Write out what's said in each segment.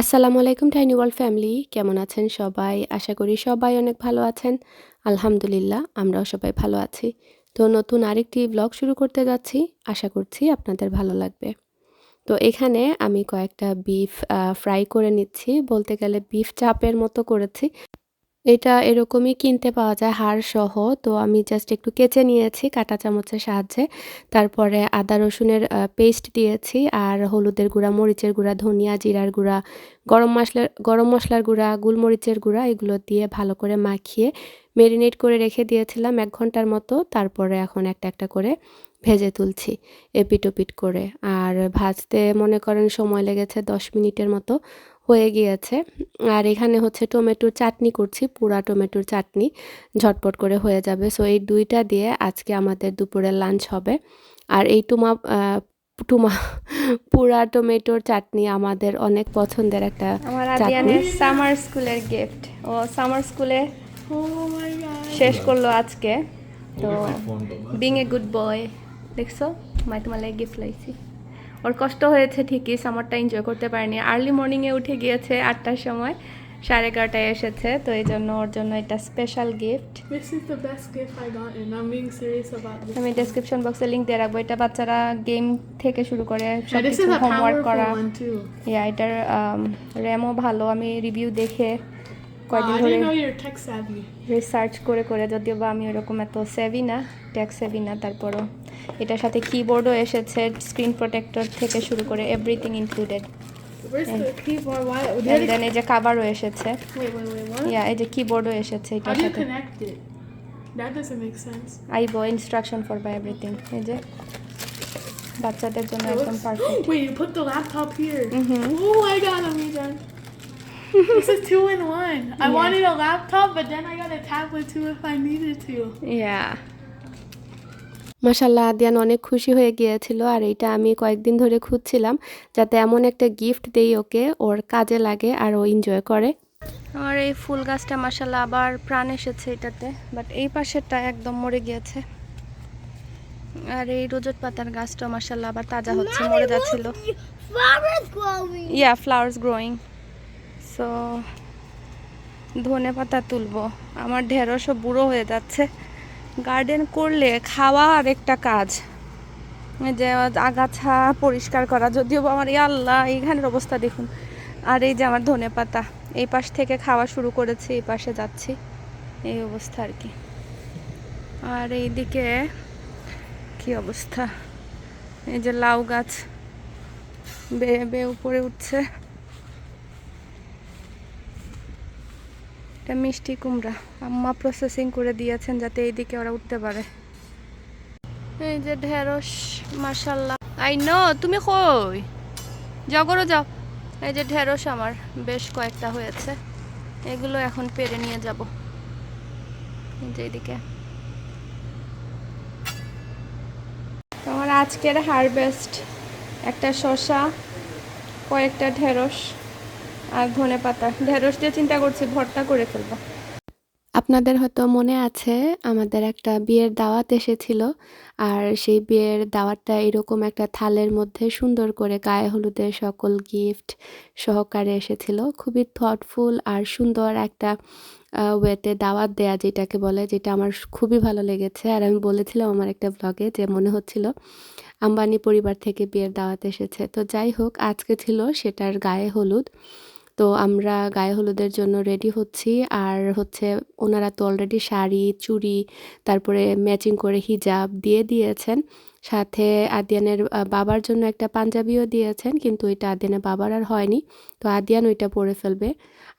আসসালামু আলাইকুম tiny world family, কেমন আছেন সবাই? আশা করি সবাই অনেক ভালো আছেন। আলহামদুলিল্লাহ, আমরাও সবাই ভালো আছি। তো নতুন আরেকটি ব্লগ শুরু করতে যাচ্ছি। আশা করছি আপনাদের ভালো লাগবে। তো এখানে আমি কয়েকটা বিফ ফ্রাই করে নিচ্ছি। বলতে গেলে বিফ চাপের মতো করেছি। এটা এরকমই কিনতে পাওয়া যায় হাড় সহ। তো আমি জাস্ট একটু কেচে নিয়েছি কাঁটা চামচের সাহায্যে। তারপরে আদা, রসুনের পেস্ট দিয়েছি আর হলুদের গুঁড়া, মরিচের গুঁড়া, ধনিয়া, জিরার গুঁড়া, গরম মশলার গরম মশলার গুঁড়া, গুলমরিচের গুঁড়া এগুলো দিয়ে ভালো করে মাখিয়ে মেরিনেট করে রেখে দিয়েছিলাম এক ঘণ্টার মতো। তারপরে এখন একটা একটা করে ভেজে তুলছি এপিট ওপিট করে। আর ভাজতে মনে করেন সময় লেগেছে দশ মিনিটের মতো। হয়ে গিয়েছে। আর এখানে হচ্ছে টমেটোর চাটনি করছি পুরা টমেটোর চাটনি ঝটপট করে হয়ে যাবে। সো এই দুইটা দিয়ে আজকে আমাদের দুপুরের লাঞ্চ হবে। আর এই টুমা টুমা পুরা টমেটোর চাটনি আমাদের অনেক পছন্দের একটা আমার আদিয়ানের সামার স্কুলের গিফট ও সামার স্কুলে শেষ করল আজকে। তো বিং এ গুড বয় দেখছ? মাই তোমার গিফট লাইছি। ওর কষ্ট হয়েছে ঠিকই সামারটা এনজয় করতে পারেনি। আর্লি মর্নিংয়ে উঠে গিয়েছে আটটার সময় সাড়ে এগারোটায় এসেছে তো এই জন্য ওর জন্য এটা স্পেশাল গিফট. আমি ডেসক্রিপশন বক্সে লিংক দিয়ে রাখব এটা বাচ্চারা গেম থেকে শুরু করে Yeah, সব কিছু হোমওয়ার্ক করা। ইয়া এটার র্যামও ভালো আমি রিভিউ দেখে কয়দিন ধরে. রিসার্চ করে করে যদিও বা আমি ওরকম এত সেভি না ট্যাক্স সেভি না তারপরও এটার সাথে কিবোর্ডও এসেছে স্ক্রিন প্রোটেক্টর থেকে শুরু করে এভরিথিং ইনক্লুডেড দেন এই যে কাভারও এসেছে? ইয়া এই যে কিবোর্ডও এসেছে এটার সাথে. আইবো ইনস্ট্রাকশন ফর বাই এভরিথিং এই যে বাচ্চাদের জন্য একদম perfect Wait, you put the laptop here. Mhm. Oh my god, Amijan. This is two in one. I Yeah. wanted a laptop, but then I got a tablet too if I needed to. ইয়া মাসাল্লাহ আদিয়ান অনেক খুশি হয়ে গিয়েছিল আর এইটা আমি কয়েকদিন ধরে খুঁজছিলাম যাতে এমন একটা গিফট দেই ওকে ওর কাজে লাগে আর ও এনজয় করে আমার এই ফুল গাছটা মাসাল্লাহ আবার প্রাণ এসেছে এটাতে বাট এই পাশেরটা একদম মরে গিয়েছে আর এই রোজট পাতার গাছটা মাসাল্লাহ আবার তাজা হচ্ছে মরে যাচ্ছিল ইয়া ফ্লাওয়ার্স গ্রোয়িং সো ধনে পাতা তুলবো। আমার ঢেঁড়সও বুড়ো হয়ে যাচ্ছে। গার্ডেন করলে খাওয়া আর একটা কাজ। এই যে আগাছা পরিষ্কার করা, যদিও আমার আল্লাহ এইখানের অবস্থা দেখুন। আর এই যে আমার ধনে পাতা, এই পাশ থেকে খাওয়া শুরু করেছি, এই পাশে যাচ্ছি। এই অবস্থা আর কি। আর এইদিকে কি অবস্থা? এই যে লাউ গাছ বেয়ে বেয়ে উপরে উঠছে। এটা মিষ্টি কুমড়া। আম্মা প্রসেসিং করে দিয়েছেন যাতে এইদিকে ওরা উঠতে পারে। এই যে ঢেঁড়স মাশাল্লাহ আই ন, তুমি কই? যাও করো যাও। এই যে ঢেঁড়স আমার, বেশ কয়েকটা হয়েছে। এগুলো এখন পেরে নিয়ে যাব। এইদিকে। আমার আজকের হারভেস্ট একটা শশা কয়েকটা ঢেঁড়স। আর ধনে পাতা। ঢেঁড়স দিয়ে চিন্তা করছি, ভর্তা করে ফেলব। আপনাদের হয়তো মনে আছে, আমাদের একটা বিয়ের দাওয়াত এসেছিল, আর সেই বিয়ের দাওয়াতটা এরকম একটা থালের মধ্যে সুন্দর করে গায়ে হলুদের সকল গিফট সহকারে এসেছিল। খুবই থটফুল আর সুন্দর একটা ওয়েতে দাওয়াত দেয়া যেটাকে বলে, যেটা আমার খুবই ভালো লেগেছে। আর আমি বলেছিলাম আমার একটা ব্লগে যে মনে হচ্ছিল, আম্বানি পরিবার থেকে বিয়ের দাওয়াত এসেছে। তো যাই হোক, আজকে ছিল সেটার গায়ে হলুদ। তো আমরা গায়ে হলুদের জন্য রেডি হচ্ছি। আর হচ্ছে ওনারা তো অলরেডি শাড়ি, চুড়ি, তারপরে ম্যাচিং করে হিজাব দিয়ে দিয়েছেন। সাথে আদিয়ানের বাবার জন্য একটা পাঞ্জাবিও দিয়েছেন, কিন্তু ওইটা আদিয়ানের বাবার আর হয়নি। তো আদিয়ান ওইটা পরে ফেলবে।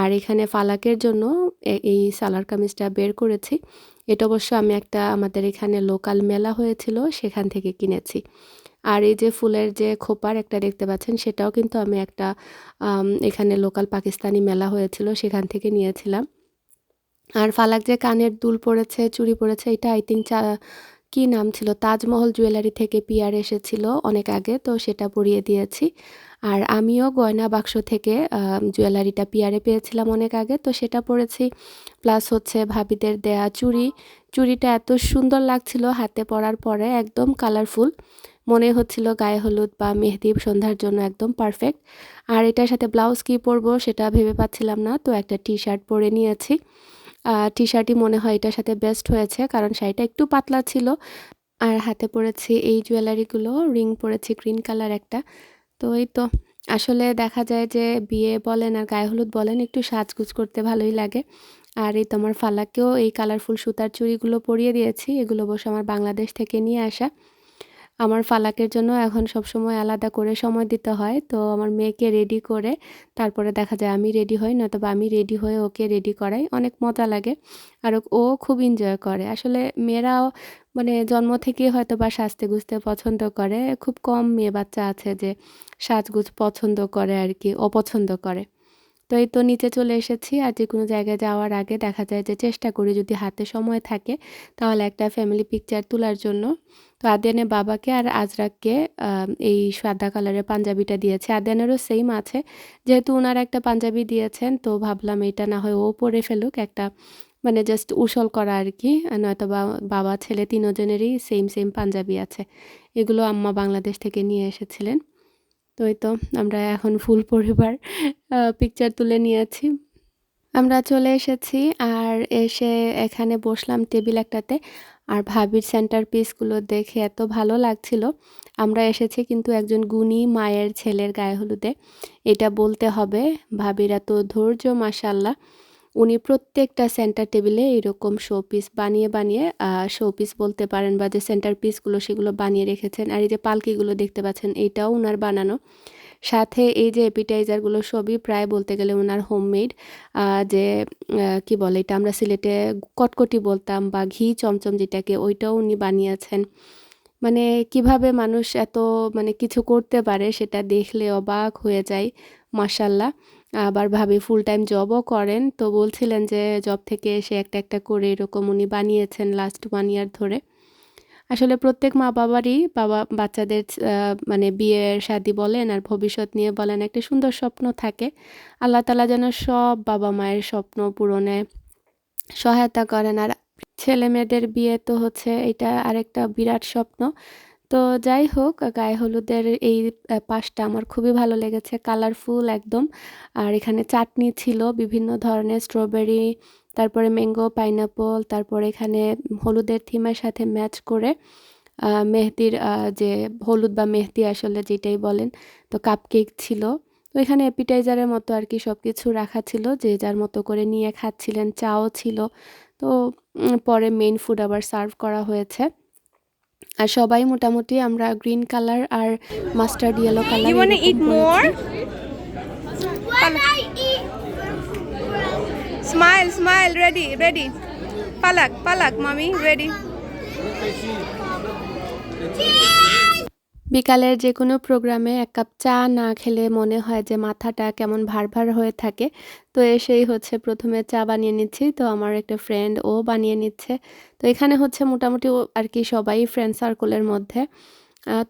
আর এখানে ফালাকের জন্য এই সালার কামিজটা বের করেছি। এটা অবশ্য আমি একটা আমাদের এখানে লোকাল মেলা হয়েছিল, সেখান থেকে কিনেছি। আর এই যে ফুলের যে খোপার একটা দেখতে পাচ্ছেন, সেটাও কিন্তু আমি একটা এখানে লোকাল পাকিস্তানি মেলা হয়েছিল, সেখান থেকে নিয়েছিলাম। আর ফালাক যে কানের দুল পড়েছে চুড়ি পড়েছে এটা আই থিঙ্ক চা, কি নাম ছিল? তাজমহল জুয়েলারি থেকে পিয়ার এসেছিল অনেক আগে, তো সেটা পরিয়ে দিয়েছি। আর আমিও গয়না বাক্স থেকে জুয়েলারিটা পিয়ারে পেয়েছিলাম অনেক আগে, তো সেটা পরেছি। প্লাস হচ্ছে ভাবিদের দেয়া চুড়ি। চুড়িটা এত সুন্দর লাগছিল হাতে পরার পরে, একদম কালারফুল মনে হচ্ছিল গায়ে হলুদ বা মেহেদি সন্ধ্যার জন্য একদম পারফেক্ট আর এটার সাথে ব্লাউজ কী পরবো সেটা ভেবে পাচ্ছিলাম না, তো একটা টি শার্ট পরে নিয়েছি। টি শার্টই মনে হয় এটার সাথে বেস্ট হয়েছে, কারণ শাড়িটা একটু পাতলা ছিল। আর হাতে পরেছি এই জুয়েলারিগুলো রিং পরেছি গ্রিন কালার একটা। তো এই তো, আসলে দেখা যায় যে বিয়ে বলেন আর গায়ে হলুদ বলেন, একটু সাজগুজ করতে ভালোই লাগে। আর এই তোমার ফালাকেও এই কালারফুল সুতার চুড়িগুলো পরিয়ে দিয়েছি, এগুলো বসে আমার বাংলাদেশ থেকে নিয়ে আসা। আমার ফালাকের জন্য এখন সবসময় আলাদা করে সময় দিতে হয়। তো আমার মেয়েকে রেডি করে তারপরে দেখা যায় আমি রেডি হই নয়তো আমি রেডি হয়ে ওকে রেডি করাই। অনেক মজা লাগে আর ও খুব এনজয় করে। আসলে মেয়েরাও মানে জন্ম থেকে হয়তো বা সাজতে গুজতে পছন্দ করে। খুব কম মেয়ে বাচ্চা আছে যে সাজগুজ পছন্দ করে আর কি, অপছন্দ করে। তো এই তো নিচে চলে এসেছি আর যে কোনো জায়গায় যাওয়ার আগে দেখা যায় যে চেষ্টা করি যদি হাতে সময় থাকে তাহলে একটা ফ্যামিলি পিকচার তোলার জন্য। তো আদিয়ানের বাবাকে আর আজরাককে এই সাদা কালারের পাঞ্জাবিটা দিয়েছে। আদিয়ানেরও সেম আছে। যেহেতু ওনার একটা পাঞ্জাবি দিয়েছেন, তো ভাবলাম এটা না হয় ও পরে ফেলুক একটা মানে জাস্ট উসল করা আর কি। নয়তো বাবা, ছেলে তিনজনেরই সেম সেম পাঞ্জাবি আছে। এগুলো আম্মা বাংলাদেশ থেকে নিয়ে এসেছিলেন। তো এই তো আমরা এখন ফুল পরিবার পিকচার তুলে নিয়েছি। আমরা চলে এসেছি আর এসে এখানে বসলাম টেবিল একটাতে আর ভাবির সেন্টার পিসগুলো দেখে এত ভালো লাগছিল। আমরা এসেছি কিন্তু একজন গুণী মায়ের ছেলের গায়ে হলুদে। এটা বলতে হবে, ভাবির এত ধৈর্য মাসাল্লাহ উনি প্রত্যেকটা সেন্টার টেবিলে এরকম শো পিস বানিয়ে বানিয়ে শো পিস বলতে পারেন বা যে সেন্টার পিসগুলো সেগুলো বানিয়ে রেখেছেন। আর এই যে পালকিগুলো দেখতে পাচ্ছেন, এটাও ওনার বানানো। সাথে এই যে অ্যাপিটাইজারগুলো সবই প্রায় বলতে গেলে ওনার হোমমেড যে কি বলে এটা আমরা সিলেটে কটকটি বলতাম বা ঘি চমচম যেটাকে, ওইটাও উনি বানিয়েছেন। মানে কীভাবে মানুষ এত মানে কিছু করতে পারে সেটা দেখলে অবাক হয়ে যায় মাসাল্লাহ আবার ভাবি ফুল টাইম জবও করেন। তো বলছিলেন যে জব থেকে এসে একটা একটা করে এরকম উনি বানিয়েছেন লাস্ট ওয়ান ইয়ার ধরে। আসলে প্রত্যেক মা বাবারই বাবা, বাচ্চাদের মানে বিয়ের শাদি বলেন আর ভবিষ্যৎ নিয়ে বলেন একটা সুন্দর স্বপ্ন থাকে। আল্লাহ তালা যেন সব বাবা মায়ের স্বপ্ন পূরণে সহায়তা করেন। আর ছেলে মেয়েদের বিয়ে তো হচ্ছে, এটা আরেকটা বিরাট স্বপ্ন। তো যাই হোক, গায়ে হলুদের এই পাশটা আমার খুবই ভালো লেগেছে কালারফুল একদম। আর এখানে চাটনি ছিল, বিভিন্ন ধরনের স্ট্রবেরি তারপরে ম্যাঙ্গো পাইনাপল তারপরে এখানে হলুদের থিমের সাথে ম্যাচ করে মেহেদির যে হলুদ বা মেহেদি আসলে যেটাই বলেন, তো কাপকেক ছিল। তো এখানে অ্যাপিটাইজারের মতো আর কি সব কিছু রাখা ছিল, যে যার মতো করে নিয়ে খাচ্ছিলেন, চাও ছিল। তো পরে মেইন ফুড আবার সার্ভ করা হয়েছে। আর সবাই মোটামুটি আমরা গ্রিন কালার আর master yellow colour eat more smile smile ready ready Palak Palak মামি রেডি বিকালের যে কোনো প্রোগ্রামে এক কাপ চা না খেলে মনে হয় যে মাথাটা কেমন ভার ভার হয়ে থাকে। তো এসেই হচ্ছে প্রথমে চা বানিয়ে নিচ্ছি। তো আমার একটা ফ্রেন্ড ও বানিয়ে নিচ্ছে। তো এখানে হচ্ছে মোটামুটি আর কি সবাই ফ্রেন্ড সার্কেলের মধ্যে।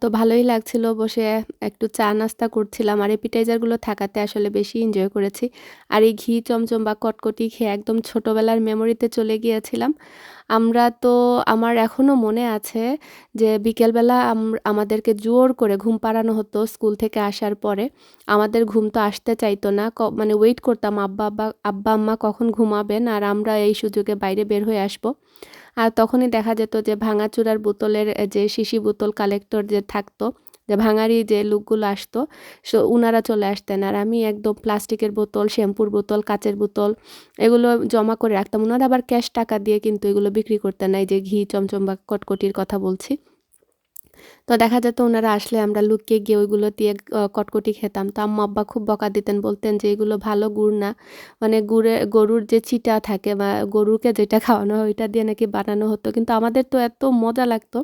তো ভালোই লাগছিল বসে একটু চা নাস্তা করছিলাম। আর এপিটাইজারগুলো থাকাতে আসলে বেশি এনজয় করেছি। আর এই ঘি চমচম বা কটকটি খেয়ে একদম ছোটোবেলার মেমোরিতে চলে গিয়েছিলাম। আমরা তো, আমার এখনও মনে আছে যে বিকেলবেলা আমাদেরকে জোর করে ঘুম পাড়ানো হতো স্কুল থেকে আসার পরে। আমাদের ঘুম তো আসতে চাইতো না। মানে ওয়েট করতাম, আব্বা আব্বা আব্বা, আম্মা কখন ঘুমাবেন? আর আমরা এই সুযোগে বাইরে বের হয়ে আসব। আর তখনই দেখা যেত যে ভাঙাচুরার বোতলের যে শিশি বোতল কালেক্টর যে থাকতো যে ভাঙারি যে লুকগুলো আসতো, সো উনারা চলে আসতেন। আর আমি একদম প্লাস্টিকের বোতল, শ্যাম্পুর বোতল, কাচের বোতল এগুলো জমা করে রাখতাম। ওনারা আবার ক্যাশ টাকা দিয়ে কিন্তু এগুলো বিক্রি করতেন। না এই যে ঘি, চমচম বা কটকটির কথা বলছি। তো দেখা যেত ওনারা আসলে আমরা লুকিয়ে গিয়ে ওইগুলো দিয়ে কটকটি খেতাম। তো আম্মা আব্বা খুব বকা দিতেন, বলতেন যে এগুলো ভালো গুড় না। মানে গুড়ে, গরুর যে চিটা থাকে বা গরুকে যেটা খাওয়ানো হয়, ওইটা দিয়ে নাকি বানানো হতো। কিন্তু আমাদের তো এত মজা লাগতো।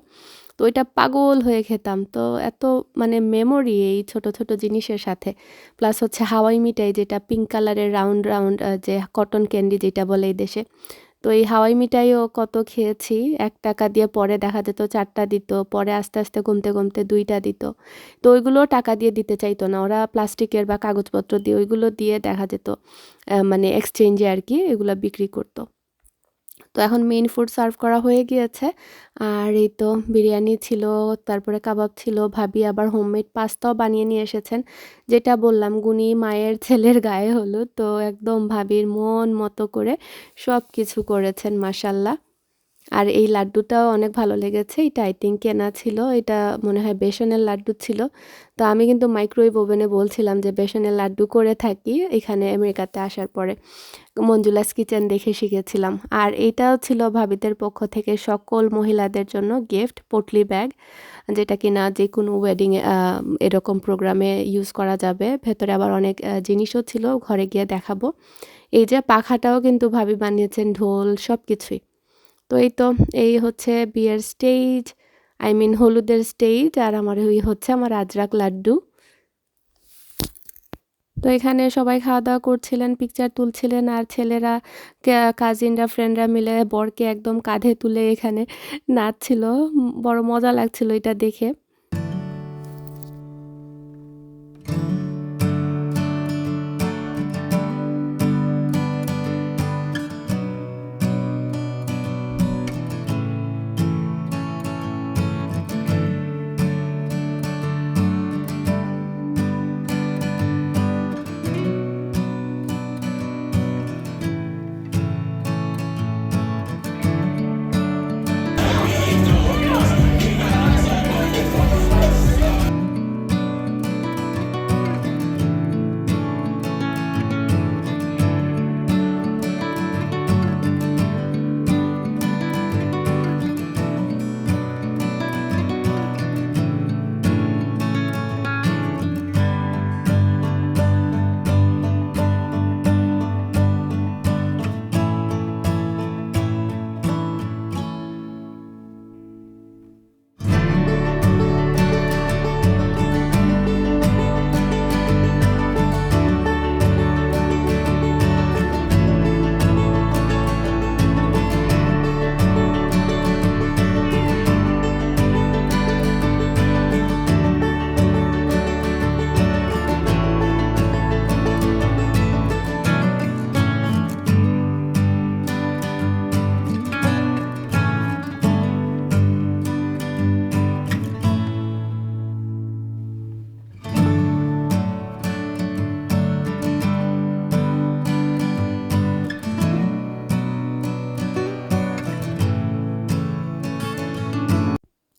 তো ওইটা পাগল হয়ে খেতাম। তো এত মানে মেমোরি এই ছোট ছোট জিনিসের সাথে। প্লাস হচ্ছে হাওয়াই মিঠাই যেটা পিঙ্ক কালারের রাউন্ড রাউন্ড যে কটন ক্যান্ডি যেটা বলে এই দেশে। তো এই হাওয়াই মিঠাইও কত খেয়েছি, এক টাকা দিয়ে পরে দেখা যেত চারটা দিত, পরে আস্তে আস্তে কমতে কমতে দুইটা দিত। তো ওইগুলো টাকা দিয়ে দিতে চাইতো না, ওরা প্লাস্টিকের বা কাগজপত্র দিয়ে ওইগুলো দিয়ে দেখা যেত মানে এক্সচেঞ্জে আর কি এগুলো বিক্রি করতো। তো এখন মেইন ফুড সার্ভ করা হয়ে গিয়েছে। আর এই তো বিরিয়ানি ছিল, তারপরে কাবাব ছিল, ভাবি আবার হোমমেড পাস্তাও বানিয়ে নিয়ে এসেছেন। যেটা বললাম গুনি মায়ের ছেলের গায়ে হলো তো একদম ভাবির মন মতো করে সব কিছু করেছেন মাসাল্লাহ আর এই লাড্ডুটাও অনেক ভালো লেগেছে। এটা আই থিঙ্ক কেনা ছিল। এটা মনে হয় বেসনের লাড্ডু ছিল। তো আমি কিন্তু মাইক্রোওয়েভ ওভেনে বলছিলাম যে বেসনের লাড্ডু করে থাকি এখানে আমেরিকাতে আসার পরে। মঞ্জুলাস কিচেন দেখে শিখেছিলাম। আর এইটাও ছিল ভাবিদের পক্ষ থেকে সকল মহিলাদের জন্য গিফট পটলি ব্যাগ যেটা কিনা যে কোনো ওয়েডিংয়ে এরকম প্রোগ্রামে ইউজ করা যাবে। ভেতরে আবার অনেক জিনিসও ছিল। ঘরে গিয়ে দেখাবো। এই যে পাখাটাও কিন্তু ভাবি বানিয়েছেন ঢোল সব কিছুই তো এই তো, এই হচ্ছে বিয়ের স্টেজ আই মিন হলুদের স্টেজ আর আমার ওই হচ্ছে আমার আজরাক লাড্ডু। তো এখানে সবাই খাওয়া দাওয়া করছিলেন পিকচার তুলছিলেন আর ছেলেরা কাজিনরা ফ্রেন্ডরা মিলে বরকে একদম কাঁধে তুলে এখানে নাচছিল। বড় মজা লাগছিল এটা দেখে।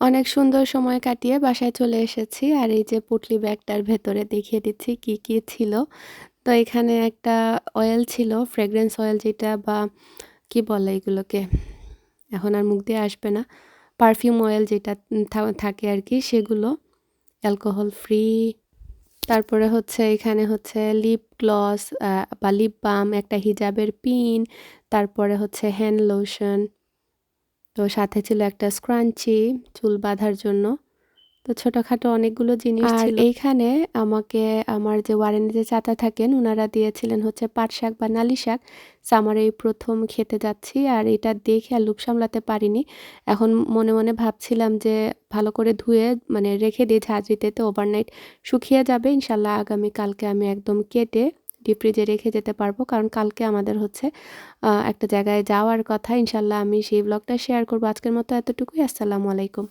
অনেক সুন্দর সময় কাটিয়ে বাসায় চলে এসেছি আর এই যে পুটলি ব্যাগটার ভেতরে দেখিয়ে দিচ্ছি কি কি ছিল। তো এখানে একটা অয়েল ছিল ফ্রেগরেন্স অয়েল যেটা বা কি বলে এগুলোকে? এখন আর মুখ দিয়ে আসবে না। পারফিউম অয়েল যেটা থাকে আর কি সেগুলো অ্যালকোহল ফ্রি তারপরে হচ্ছে, এখানে হচ্ছে লিপ গ্লস বা লিপ বাম একটা হিজাবের পিন তারপরে হচ্ছে হ্যান্ড লোশন তো সাথে ছিল একটা স্ক্রাঞ্চি চুল বাঁধার জন্য। তো ছোটোখাটো অনেকগুলো জিনিস আর এইখানে আমাকে আমার যে ওয়ারেনে যে চাতা থাকেন ওনারা দিয়েছিলেন হচ্ছে পাট শাক বা নালি শাক। আমার এই প্রথম খেতে যাচ্ছি আর এটা দেখে আর লুপ সামলাতে পারিনি। এখন মনে মনে ভাবছিলাম যে ভালো করে ধুয়ে মানে রেখে দিয়ে ঝাঁঝরিতে তো ওভারনাইট শুকিয়ে যাবে। ইনশাল্লাহ আগামী কালকে আমি একদম কেটে ডিপ ফ্রিজে রেখে যেতে পারব। কারণ কালকে আমাদের হচ্ছে একটা জায়গায় যাওয়ার কথা। ইনশাল্লাহ আমি সেই ব্লগটা শেয়ার করব। আজকের মতো এতটুকুই। আসসালামু আলাইকুম।